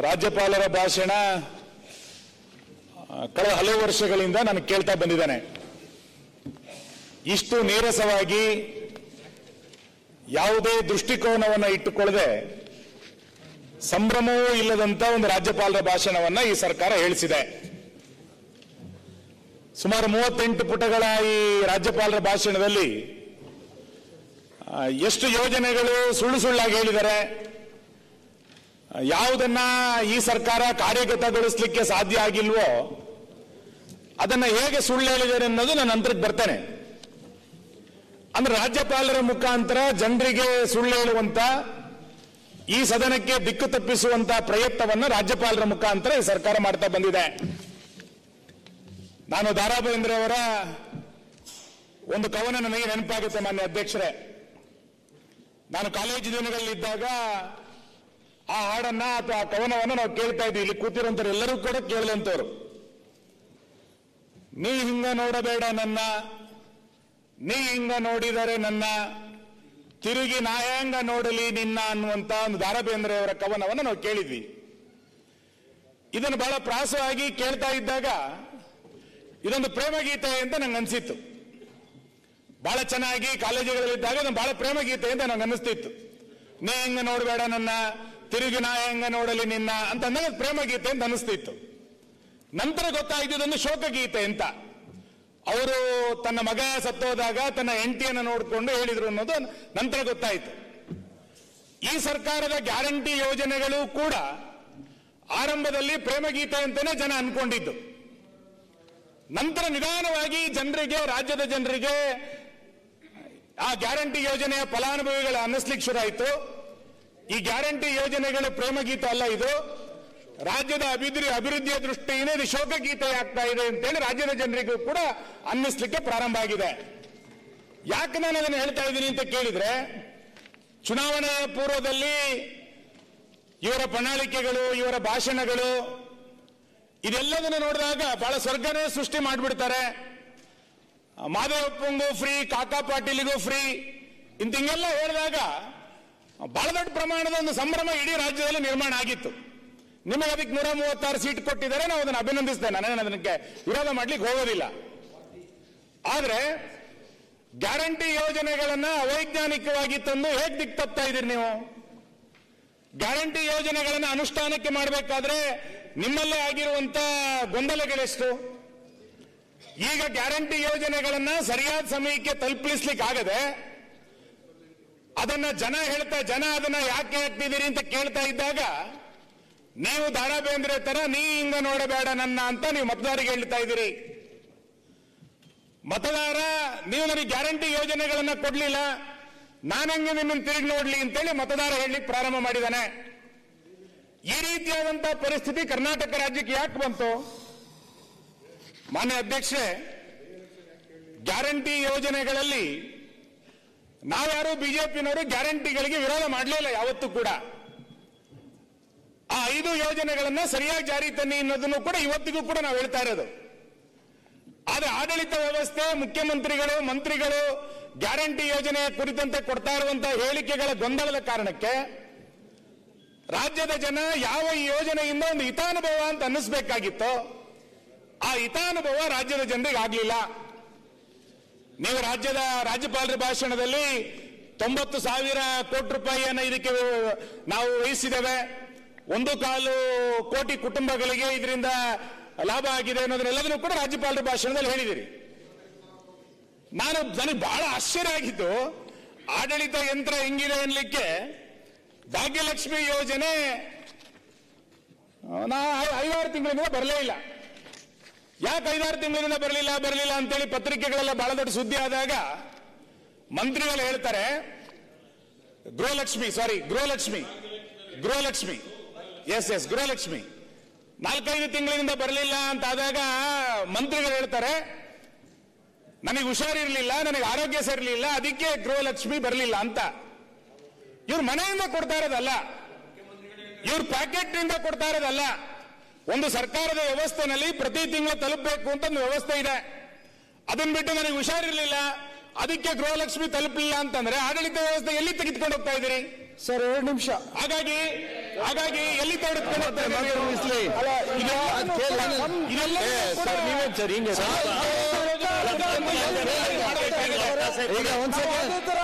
ರಾಜ್ಯಪಾಲರ ಭಾಷಣ ಕಳೆದ ಹಲವು ವರ್ಷಗಳಿಂದ ನಾನು ಕೇಳ್ತಾ ಬಂದಿದ್ದೇನೆ. ಇಷ್ಟು ನೀರಸವಾಗಿ ಯಾವುದೇ ದೃಷ್ಟಿಕೋನವನ್ನು ಇಟ್ಟುಕೊಳ್ಳದೆ ಸಂಭ್ರಮವೂ ಇಲ್ಲದಂತ ಒಂದು ರಾಜ್ಯಪಾಲರ ಭಾಷಣವನ್ನ ಈ ಸರ್ಕಾರ ಹೇಳಿಸಿದೆ. ಸುಮಾರು ಮೂವತ್ತೆಂಟು ಪುಟಗಳ ಈ ರಾಜ್ಯಪಾಲರ ಭಾಷಣದಲ್ಲಿ ಎಷ್ಟು ಯೋಜನೆಗಳು ಸುಳ್ಳು ಸುಳ್ಳಾಗಿ ಹೇಳಿದ್ದಾರೆ ಯಾವುದನ್ನ ಈ ಸರ್ಕಾರ ಕಾರ್ಯಗತಗೊಳಿಸಲಿಕ್ಕೆ ಸಾಧ್ಯ ಆಗಿಲ್ವೋ, ಅದನ್ನ ಹೇಗೆ ಸುಳ್ಳು ಹೇಳಿದ್ದಾರೆ ಅನ್ನೋದು ನಾನು ನಂತರಕ್ಕೆ ಬರ್ತೇನೆ. ಅಂದ್ರೆ ರಾಜ್ಯಪಾಲರ ಮುಖಾಂತರ ಜನರಿಗೆ ಸುಳ್ಳು ಹೇಳುವಂತ, ಈ ಸದನಕ್ಕೆ ದಿಕ್ಕು ತಪ್ಪಿಸುವಂತ ಪ್ರಯತ್ನವನ್ನು ರಾಜ್ಯಪಾಲರ ಮುಖಾಂತರ ಈ ಸರ್ಕಾರ ಮಾಡ್ತಾ ಬಂದಿದೆ. ನಾನು ದಾರಾ ಅವರ ಒಂದು ಕವನ ನನಗೆ ನೆನಪಾಗುತ್ತೆ ಮಾನ್ಯ ಅಧ್ಯಕ್ಷರೇ. ನಾನು ಕಾಲೇಜು ದಿನಗಳಲ್ಲಿದ್ದಾಗ ಆ ಹಾಡನ್ನ ಅಥವಾ ಆ ಕವನವನ್ನು ನಾವು ಕೇಳ್ತಾ ಇದ್ವಿ ಇಲ್ಲಿ ಕೂತಿರೋಂಥವ್ರು ಎಲ್ಲರೂ ಕೂಡ ಕೇಳಲಂತವ್ರು ನೀ ಹಿಂಗ ನೋಡಬೇಡ ನನ್ನ. ನೀ ಹಿಂಗ ನೋಡಿದರೆ ನನ್ನ. ತಿರುಗಿ ನಾಯಾಂಗ ನೋಡಲಿ ನಿನ್ನ ಅನ್ನುವಂತ ಒಂದು ದಾರಬೇಂದ್ರೆ ಅವರ ಕವನವನ್ನು ನಾವು ಕೇಳಿದ್ವಿ. ಇದನ್ನು ಬಹಳ ಪ್ರಾಸವಾಗಿ ಕೇಳ್ತಾ ಇದ್ದಾಗ ಇದೊಂದು ಪ್ರೇಮಗೀತೆ ಅಂತ ನಂಗೆ ಅನಿಸಿತ್ತು. ಬಹಳ ಚೆನ್ನಾಗಿ ಕಾಲೇಜುಗಳಲ್ಲಿದ್ದಾಗ ಇದನ್ನು ಬಹಳ ಪ್ರೇಮ ಗೀತೆ ಅಂತ ನಂಗೆ ಅನಿಸ್ತಿತ್ತು ನೀ ಹಿಂಗ ನೋಡಬೇಡ ನನ್ನ. ತಿರುಗಿ ನಾ ಹೆಂಗ ನೋಡಲಿ ನಿನ್ನ ಅಂತ ಅಂದಾಗ ಅದು ಪ್ರೇಮ ಗೀತೆ ಅಂತ ಅನಿಸ್ತಿತ್ತು. ನಂತರ ಗೊತ್ತಾಯ್ತು ಶೋಕ ಗೀತೆ ಅಂತ. ಅವರು ತನ್ನ ಮಗ ಸತ್ತೋದಾಗ ತನ್ನ ಹೆಂಡತಿಯನ್ನು ನೋಡಿಕೊಂಡು ಹೇಳಿದ್ರು ಅನ್ನೋದು ನಂತರ ಗೊತ್ತಾಯಿತು. ಈ ಸರ್ಕಾರದ ಗ್ಯಾರಂಟಿ ಯೋಜನೆಗಳು ಕೂಡ ಆರಂಭದಲ್ಲಿ ಪ್ರೇಮಗೀತೆ ಅಂತಾನೆ ಜನ ಅನ್ಕೊಂಡಿದ್ದು. ನಂತರ ನಿಧಾನವಾಗಿ ಜನರಿಗೆ, ರಾಜ್ಯದ ಜನರಿಗೆ ಆ ಗ್ಯಾರಂಟಿ ಯೋಜನೆಯ ಫಲಾನುಭವಿಗಳ ಅನ್ನಿಸ್ಲಿಕ್ಕೆ ಶುರು ಆಯಿತು. ಈ ಗ್ಯಾರಂಟಿ ಯೋಜನೆಗಳ ಪ್ರೇಮಗೀತೆ ಅಲ್ಲ ಇದು? ರಾಜ್ಯದ ಅಭಿವೃದ್ಧಿ ಅಭಿವೃದ್ಧಿಯ ದೃಷ್ಟಿಯಿಂದ ಇದು ಶೋಕಗೀತೆ ಆಗ್ತಾ ಇದೆ ಅಂತೇಳಿ ರಾಜ್ಯದ ಜನರಿಗೂ ಕೂಡ ಅನ್ನಿಸ್ಲಿಕ್ಕೆ ಪ್ರಾರಂಭ ಆಗಿದೆ. ಯಾಕೆ ನಾನು ಅದನ್ನು ಹೇಳ್ತಾ ಇದ್ದೀನಿ ಅಂತ ಕೇಳಿದ್ರೆ, ಚುನಾವಣಾ ಪೂರ್ವದಲ್ಲಿ ಇವರ ಪ್ರಣಾಳಿಕೆಗಳು, ಇವರ ಭಾಷಣಗಳು, ಇದೆಲ್ಲದನ್ನು ನೋಡಿದಾಗ ಬಹಳ ಸ್ವರ್ಗನೇ ಸೃಷ್ಟಿ ಮಾಡಿಬಿಡ್ತಾರೆ. ಮಾದೇವಪ್ಪಂಗೂ ಫ್ರೀ ಕಾಕಾ ಪಾಟೀಲಿಗೂ ಫ್ರೀ ಇಂತಿಂಗೆಲ್ಲ ಹೇಳಿದಾಗ ಬಹಳ ದೊಡ್ಡ ಪ್ರಮಾಣದ ಒಂದು ಸಂಭ್ರಮ ಇಡೀ ರಾಜ್ಯದಲ್ಲಿ ನಿರ್ಮಾಣ ಆಗಿತ್ತು. ನಿಮಗೆ ಅದಕ್ಕೆ ನೂರ ಮೂವತ್ತಾರು ಸೀಟ್ ಕೊಟ್ಟಿದ್ದಾರೆ, ನಾವು ಅದನ್ನು ಅಭಿನಂದಿಸ್ತೇನೆ. ನಾನು ಅದಕ್ಕೆ ವಿರೋಧ ಮಾಡ್ಲಿಕ್ಕೆ ಹೋಗೋದಿಲ್ಲ. ಆದರೆ ಗ್ಯಾರಂಟಿ ಯೋಜನೆಗಳನ್ನ ಅವೈಜ್ಞಾನಿಕವಾಗಿ ತಂದು ಹೇಗೆ ದಿಕ್ ತಪ್ತಾ ಇದ್ದೀರಿ ನೀವು? ಗ್ಯಾರಂಟಿ ಯೋಜನೆಗಳನ್ನ ಅನುಷ್ಠಾನಕ್ಕೆ ಮಾಡಬೇಕಾದ್ರೆ ನಿಮ್ಮಲ್ಲೇ ಆಗಿರುವಂತ ಗೊಂದಲಗಳೆಷ್ಟು? ಈಗ ಗ್ಯಾರಂಟಿ ಯೋಜನೆಗಳನ್ನ ಸರಿಯಾದ ಸಮಯಕ್ಕೆ ತಲುಪಿಸ್ಲಿಕ್ಕೆ ಆಗದೆ ಅದನ್ನ ಜನ ಹೇಳ್ತಾ, ಜನ ಅದನ್ನ ಯಾಕೆ ಹಾಕ್ತಿದ್ದೀರಿ ಅಂತ ಕೇಳ್ತಾ ಇದ್ದಾಗ, ನೀವು ದಾರಾ ಬೇಂದ್ರೆ ತರ, ನೀ ಹಿಂಗ ನೋಡಬೇಡ ನನ್ನ ಅಂತ ನೀವು ಮತದಾರರಿಗೆ ಹೇಳ್ತಾ ಇದ್ದೀರಿ. ಮತದಾರ, ನೀವು ನನಗೆ ಗ್ಯಾರಂಟಿ ಯೋಜನೆಗಳನ್ನ ಕೊಡ್ಲಿಲ್ಲ. ನಾನಂಗೆ ನಿಮ್ಮನ್ನು ತಿರುಗಿ ನೋಡ್ಲಿ ಅಂತೇಳಿ ಮತದಾರ ಹೇಳಲಿಕ್ಕೆ ಪ್ರಾರಂಭ ಮಾಡಿದಾನೆ. ಈ ರೀತಿಯಾದಂತಹ ಪರಿಸ್ಥಿತಿ ಕರ್ನಾಟಕ ರಾಜ್ಯಕ್ಕೆ ಯಾಕೆ ಬಂತು? ಮಾನ್ಯ ಅಧ್ಯಕ್ಷೆ ಗ್ಯಾರಂಟಿ ಯೋಜನೆಗಳಲ್ಲಿ ನಾವ್ಯಾರು ಬಿಜೆಪಿನವರು ಗ್ಯಾರಂಟಿಗಳಿಗೆ ವಿರೋಧ ಮಾಡಲಿಲ್ಲ ಯಾವತ್ತೂ ಕೂಡ. ಆ ಐದು ಯೋಜನೆಗಳನ್ನ ಸರಿಯಾಗಿ ಜಾರಿ ತನ್ನಿ ಅನ್ನೋದನ್ನು ಕೂಡ ಇವತ್ತಿಗೂ ಕೂಡ ನಾವು ಹೇಳ್ತಾ ಇರೋದು. ಆದ್ರೆ ಆಡಳಿತ ವ್ಯವಸ್ಥೆ, ಮುಖ್ಯಮಂತ್ರಿಗಳು, ಮಂತ್ರಿಗಳು ಗ್ಯಾರಂಟಿ ಯೋಜನೆ ಕುರಿತಂತೆ ಕೊಡ್ತಾ ಇರುವಂತಹ ಹೇಳಿಕೆಗಳ ಗೊಂದಲದ ಕಾರಣಕ್ಕೆ ರಾಜ್ಯದ ಜನ ಯಾವ ಈ ಯೋಜನೆಯಿಂದ ಒಂದು ಹಿತಾನುಭವ ಅಂತ ಅನ್ನಿಸ್ಬೇಕಾಗಿತ್ತು, ಆ ಹಿತಾನುಭವ ರಾಜ್ಯದ ಜನರಿಗೆ ಆಗ್ಲಿಲ್ಲ ನೀವು ರಾಜ್ಯದ ರಾಜ್ಯಪಾಲರ ಭಾಷಣದಲ್ಲಿ ತೊಂಬತ್ತು ಸಾವಿರ ಕೋಟಿ ರೂಪಾಯಿಯನ್ನು ಇದಕ್ಕೆ ನಾವು ವಹಿಸಿದ್ದೇವೆ. ಒಂದು ಕಾಲು ಕೋಟಿ ಕುಟುಂಬಗಳಿಗೆ ಇದರಿಂದ ಲಾಭ ಆಗಿದೆ ಅನ್ನೋದನ್ನೆಲ್ಲದನ್ನು ಕೂಡ ರಾಜ್ಯಪಾಲರ ಭಾಷಣದಲ್ಲಿ ಹೇಳಿದಿರಿ ನಾನು ನನಗೆ ಬಹಳ ಆಶ್ಚರ್ಯ ಆಗಿದ್ದು ಆಡಳಿತ ಯಂತ್ರ ಹೆಂಗಿದೆ ಅನ್ಲಿಕ್ಕೆ ಭಾಗ್ಯಲಕ್ಷ್ಮಿ ಯೋಜನೆ, ನಾ ಐದಾರು ತಿಂಗಳಿಂದ ಬರಲೇ ಇಲ್ಲ. ಯಾಕೆ ಐದಾರು ತಿಂಗಳಿಂದ ಬರಲಿಲ್ಲ ಬರಲಿಲ್ಲ ಅಂತೇಳಿ ಪತ್ರಿಕೆಗಳೆಲ್ಲ ಬಹಳ ದೊಡ್ಡ ಸುದ್ದಿ ಆದಾಗ ಮಂತ್ರಿಗಳು ಹೇಳ್ತಾರೆ, Gruhalakshmi sorry Gruhalakshmi Gruhalakshmi yes yes Gruhalakshmi, ನಾಲ್ಕೈದು ತಿಂಗಳಿಂದ ಬರಲಿಲ್ಲ ಅಂತ ಆದಾಗ ಮಂತ್ರಿಗಳು ಹೇಳ್ತಾರೆ, ನನಗೆ ಹುಷಾರಿರ್ಲಿಲ್ಲ, ನನಗೆ ಆರೋಗ್ಯ ಸರಿಲಿಲ್ಲ ಅದಕ್ಕೆ ಗೃಹಲಕ್ಷ್ಮಿ ಬರಲಿಲ್ಲ ಅಂತ. ಇವ್ರು ಮನೆಯಿಂದ ಕೊಡ್ತಾ ಇರೋದಲ್ಲ, ಇವ್ರು ಪ್ಯಾಕೆಟ್ನಿಂದ ಕೊಡ್ತಾ ಇರೋದಲ್ಲ ಒಂದು ಸರ್ಕಾರದ ವ್ಯವಸ್ಥೆನಲ್ಲಿ ಪ್ರತಿ ತಿಂಗಳು ತಲುಪಬೇಕು ಅಂತ ಒಂದು ವ್ಯವಸ್ಥೆ ಇದೆ ಅದನ್ನ ಬಿಟ್ಟು ನನಗೆ ಹುಷಾರಿರ್ಲಿಲ್ಲ ಅದಕ್ಕೆ ಗೃಹಲಕ್ಷ್ಮಿ ತಲುಪಲಿಲ್ಲ ಅಂತಂದ್ರೆ ಆಡಳಿತ ವ್ಯವಸ್ಥೆ ಎಲ್ಲಿ ತೆಗೆದುಕೊಂಡು ಹೋಗ್ತಾ ಇದ್ದೀರಿ ಸರ್ ಎರಡು ನಿಮಿಷ ಹಾಗಾಗಿ ಹಾಗಾಗಿ ಎಲ್ಲಿ ಮುಗಿಸ್ಲಿ.